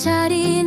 잔 자리에